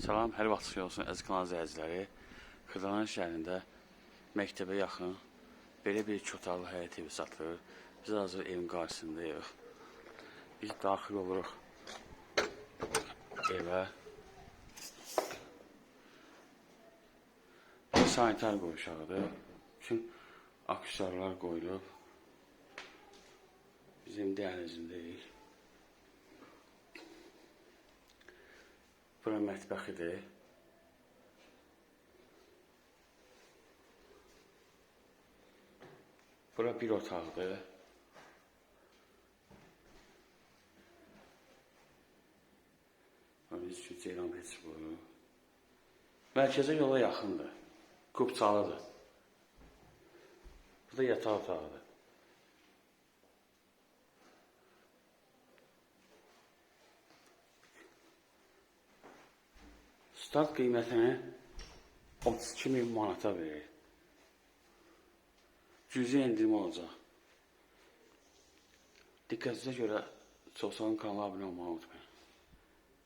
Salam, hər vaxt xeyir olsun əziz kanal izləyiciləri. Xırdalan şəhərində məktəbə yaxın belə bir iki otaqlı həyət evi satılır. Biz hazır evin qarşısındayıq. Biz daxil oluruq evə. Bir sanitar qovşağıdır. Bütün aksesuarlar qoyulub. Bizim dəhlizindəyik. Bura mətbəxidir. Bura bir otaqdır. Biz üçün Ceylan heç buyurur. Mərkəzə yola yaxındır. Qubçalıdır. Bu da yataq otağıdır. Start qiymətini 32 min manata verir. Cüzi endirmə olacaq. Diqqətinizə görə Çoxsan kanala abunə olmağı unutmayın.